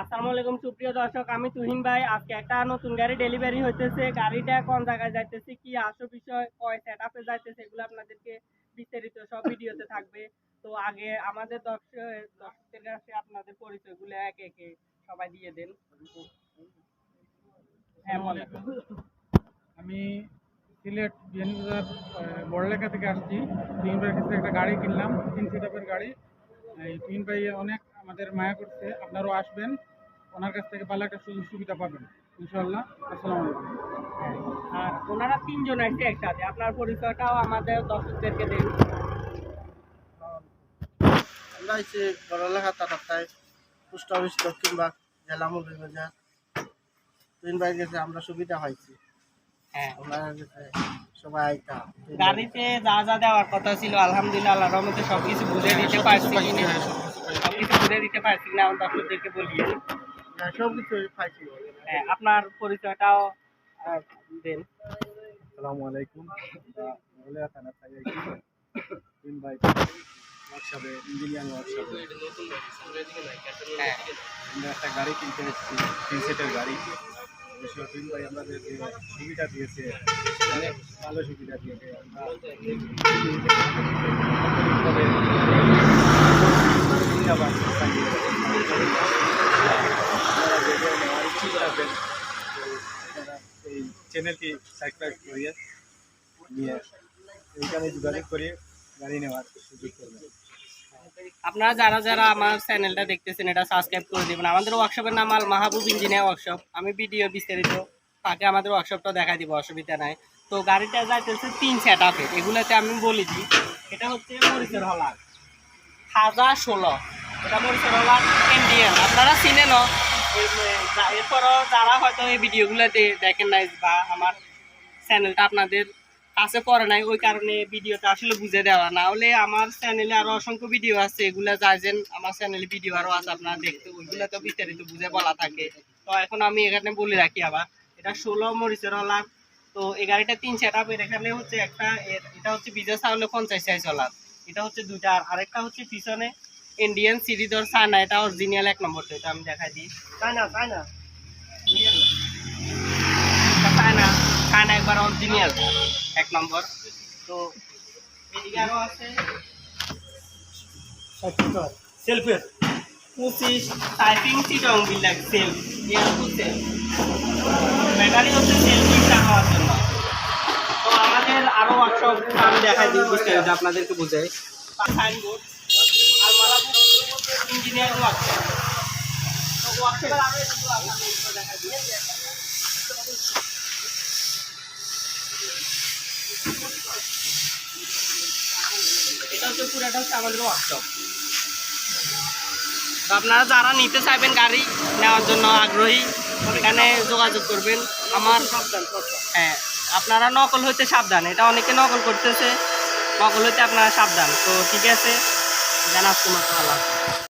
আসসালামু আলাইকুম, সুপ্রিয় দর্শক, আমি তুহিন ভাই। আজকে একটা নতুন গাড়ি ডেলিভারি হইতেছে। গাড়িটা কোন জায়গায় যাইতেছে, কি আসল বিষয়, কয় সেট আপে যাইতেছে, এগুলো আপনাদেরকে বিস্তারিত সব ভিডিওতে থাকবে। তো আগে আমাদের দর্শক, দর্শকদের কাছে আপনাদের পরিচয়গুলো একে একে সবাই দিয়ে দেন। হ্যাঁ আমি সিলেট বিয়ানীবাজার বড়লেখা থেকে আসছি। তিন ভাইয়ের কাছে একটা গাড়ি কিনলাম, তিন সিটাপের গাড়ি। এই তিন ভাই অনেক আমাদের মায়া করছে আপনারাও আসবেন ওনার কাছ থেকে ভালো একটা সুযোগ সুবিধা পাবেন ইনশাল্লাহ আসসালামু আলাইকুম। আর ওনারা তিনজন আসছে একসাথে আপনার পরিচয়টাও আমাদের দর্শকদেরকে দেন। আমরা হচ্ছে বড়লেখা তাতায় পোস্ট অফিস দক্ষিণবাগ জেলা মৌলভীবাজার তিন বাইর গেছে আমরা সুবিধা পাইছি। হ্যাঁ। গেছে সবাই গাড়িতে যা যা দেওয়ার কথা ছিল আলহামদুলিল্লাহ আল্লাহর রহমতে সবকিছু বুঝে দিতে পারছি কিনা সবকিছু বুঝে দিতে পারছি না আমার দর্শকদেরকে বলি। সব কিছু পাইছি। হ্যাঁ আপনার পরিচয়টাও দেন। আসসালামু আলাইকুম। আমরা বড়লেখা থানা থেকে তিন ভাই ওয়ার্কশপে ইঞ্জিনিয়ারিং ওয়ার্কশপে হ্যাঁ। আমরা একটা গাড়ি কিনতে এসেছি তিন সিটের গাড়ি। তিন ভাই আমাদের যে সুবিধা দিয়েছে অনেক ভালো সুবিধা দিয়েছে। আমরা তবে ধন্যবাদ আপনাকে। আপনারা যে যে নেওয়ার ইচ্ছুক আছেন, তো আপনারা এই সাবস্ক্রাইব করিয়ে নিয়ে এইখানে যোগাযোগ গাড়ি নেওয়ার সুযোগ করবেন। আপনারা যারা যারা আমার চ্যানেলটা দেখতেছেন, এটা সাবস্ক্রাইব করে দিবেন। আমাদের ওয়ার্কশপের নাম আল মাহবুব ইঞ্জিনিয়ার ওয়ার্কশপ আমি ভিডিও বিস্তারিত তাকে আমাদের ওয়ার্কশপটা দেখা দিব, অসুবিধা নাই। তো গাড়িটা যাইতেছে তিন সেট আপে এগুলোতে আমি বলি দিই, এটা হচ্ছে মরিচের হলার। হাজার ষোলো। এটা মরিচের হলার ইন্ডিয়ান আপনারা চিনে চিনেন এরপরও যারা হয়তো এই ভিডিওগুলোতে দেখেন নাই বা আমার চ্যানেলটা আপনাদের কাছে পড়ে নাই, ওই কারণে ভিডিওটা আসলে বুঝে দেওয়া না। হলে আমার চ্যানেলে আরও অসংখ্য ভিডিও আছে, এগুলা যাইছেন আমার চ্যানেলে ভিডিও আরও আছে আপনারা দেখতে, ওইগুলা তো বিস্তারিত বুঝে বলা থাকে। তো এখন আমি এখানে বলে রাখি আবার, এটা ষোলো মরিচের হলার তো এই গাড়িটা তিন সেট আপের এখানে হচ্ছে একটা এটা হচ্ছে বিজয় চাউলে পঞ্চাশ সাইজ হলার এটা হচ্ছে দুইটা, আর আরেকটা হচ্ছে পিছনে ইন্ডিয়ান সিরিজর সাইনা এটা অরিজিনাল এক নম্বর তো এটা আমি দেখাই দিই। সাইনা সাইনা চায়না চায়না একবার অরিজিনাল এক নম্বর। তো এদিকে আছে। সেলফের। পঁচিশ টাইপিং চিটং বিলাক সেলফ ইয়ারকু সেলফ ব্যাটারি হচ্ছে সেলফি চালানোর জন্য। তো আমাদের আরও ওয়ার্কশপ আমি দেখাই দিই আপনাদেরকে বোঝাই। সাইনবোর্ড ইঞ্জিনিয়ারিং তো এটা হচ্ছে পুরাটা হচ্ছে আমাদের ওয়ার্কশপ তো আপনারা যারা নিতে চাইবেন গাড়ি নেওয়ার জন্য আগ্রহী এখানে যোগাযোগ করবেন। আমার হ্যাঁ আপনারা নকল হইতে সাবধান। এটা অনেকে নকল করতেছে। নকল হইতে আপনারা সাবধান। তো ঠিক আছে জানাচ্ছি মাত্র আল্লাহ।